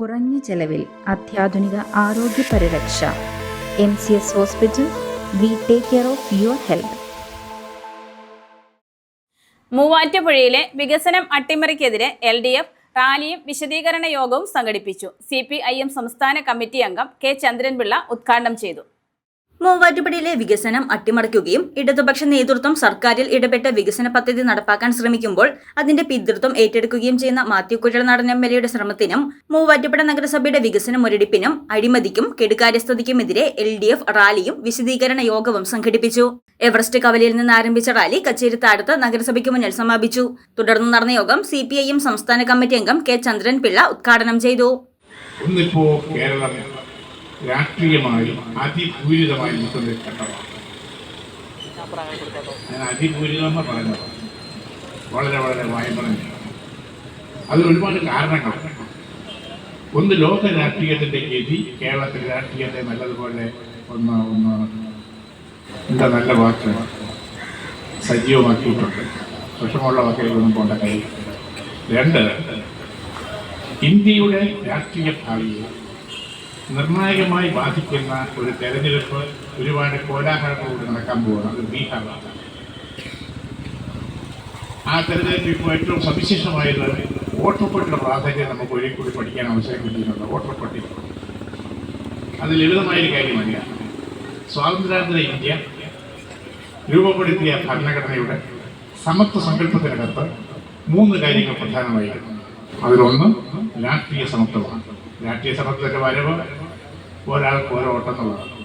കുറഞ്ഞ ചെലവിൽ അത്യാധുനിക ആരോഗ്യ പരിരക്ഷ. M C S hospital we take care of your health. മൂവാറ്റുപുഴയിലെ വികസനം അട്ടിമറിക്കെതിരെ എൽ ഡി എഫ് റാലിയും വിശദീകരണ യോഗവും സംഘടിപ്പിച്ചു. സി പി ഐ എം സംസ്ഥാന കമ്മിറ്റി അംഗം കെ ചന്ദ്രൻപിള്ള ഉദ്ഘാടനം ചെയ്തു. മൂവാറ്റുപുഴയിലെ വികസനം അട്ടിമറിക്കുകയും ഇടതുപക്ഷ നേതൃത്വം സർക്കാരിൽ ഇടപെട്ട വികസന പദ്ധതി നടപ്പാക്കാൻ ശ്രമിക്കുമ്പോൾ അതിന്റെ പിതൃത്വം ഏറ്റെടുക്കുകയും ചെയ്യുന്ന മാത്യു കുഴൽനാടൻ എം എൽ എയുടെ ശ്രമത്തിനും മൂവാറ്റുപുഴ നഗരസഭയുടെ വികസന മുരടിപ്പിനും അഴിമതിക്കും കെടുകാര്യസ്ഥതയ്ക്കുമെതിരെ എൽ ഡി എഫ് റാലിയും വിശദീകരണ യോഗവും സംഘടിപ്പിച്ചു. എവറസ്റ്റ് കവലയിൽ നിന്ന് ആരംഭിച്ച റാലി കച്ചേരിത്താടത്ത് നഗരസഭയ്ക്ക് മുന്നിൽ സമാപിച്ചു. തുടർന്ന് നടന്ന യോഗം സി സംസ്ഥാന കമ്മിറ്റി അംഗം കെ ചന്ദ്രൻപിള്ള ഉദ്ഘാടനം ചെയ്തു. ഇന്നിപ്പോ കേരളം രാഷ്ട്രീയമായി അതിപൂരിതമായി നിൽക്കുന്ന ഒരു ഘട്ടമാണ്. ഞാൻ അതിപൂരിതം പറയുന്നത് വളരെ വളരെ വായ്പറഞ്ഞു അതിന് ഒരുപാട് കാരണങ്ങളുണ്ട് ഒന്ന് ലോക രാഷ്ട്രീയത്തിന്റെ ഗതി കേരളത്തിലെ രാഷ്ട്രീയത്തെ നല്ലതുപോലെ ഒന്ന് ഒന്ന് എന്താ നല്ല വാക്ക്? സജീവമാക്കിയിട്ടുണ്ട്. വിഷമമുള്ള വാക്കുകളൊന്നും പോണ്ട കാര്യം രണ്ട് ഇന്ത്യയുടെ രാഷ്ട്രീയ ഭാവിയെ നിർണായകമായി ബാധിക്കുന്ന ഒരു തെരഞ്ഞെടുപ്പ് ഒരുപാട് കോലാഹലങ്ങളോട് നടക്കാൻ പോവുകയാണ് അത് ബീഹാറാണ് ആ തെരഞ്ഞെടുപ്പ് ഇപ്പോൾ ഏറ്റവും സവിശേഷമായത് വോട്ടർ പ്രാധാന്യം നമുക്ക് ഒരിക്കൽ കൂടി പഠിക്കാൻ അവസരം കിട്ടിയിട്ടുണ്ട്. വോട്ടർ പട്ടിക അത് ലളിതമായൊരു കാര്യമല്ല സ്വാതന്ത്ര്യാനന്തര ഇന്ത്യ രൂപപ്പെടുത്തിയ ഭരണഘടനയുടെ സമത്വ സങ്കല്പത്തിനകത്ത് മൂന്ന് കാര്യങ്ങൾ പ്രധാനമായിരുന്നു. അതിലൊന്ന് രാഷ്ട്രീയ സമത്വമാണ്. രാഷ്ട്രീയ സമത്വത്തിന്റെ വരവ് ഒരാൾക്ക് ഓരോ ഓട്ടെന്നുള്ളതാണ്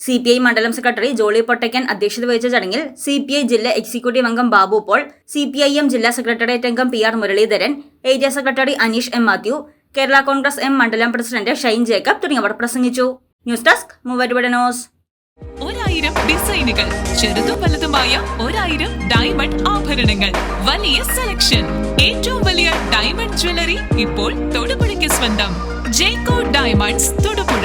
സി പി ഐ മണ്ഡലം സെക്രട്ടറി ജോളി പൊട്ടയ്ക്കൻ അധ്യക്ഷത വഹിച്ച ചടങ്ങിൽ സി പി ഐ ജില്ലാ എക്സിക്യൂട്ടീവ് അംഗം Babu Paul C P I M ജില്ലാ സെക്രട്ടേറിയറ്റ് അംഗം P R Muraleedharan area secretary Aneesh M Mathew Kerala Congress M മണ്ഡലം പ്രസിഡന്റ് ഷൈൻ ജേക്കബ് തുടങ്ങിയവർ പ്രസംഗിച്ചു. News desk news. ഒരായിരം ഡിസൈനുകൾ ചെറുതും വലുതുമായ ഒരായിരം ഡയമണ്ട് ആഭരണങ്ങൾ വലിയ സെലക്ഷൻ ഏറ്റവും ഡയമണ്ട് ജ്വല്ലറി ഇപ്പോൾ തൊടുപുഴയ്ക്ക് സ്വന്തം. ജേക്കോ ഡയമണ്ട്സ് തൊടുപുഴ.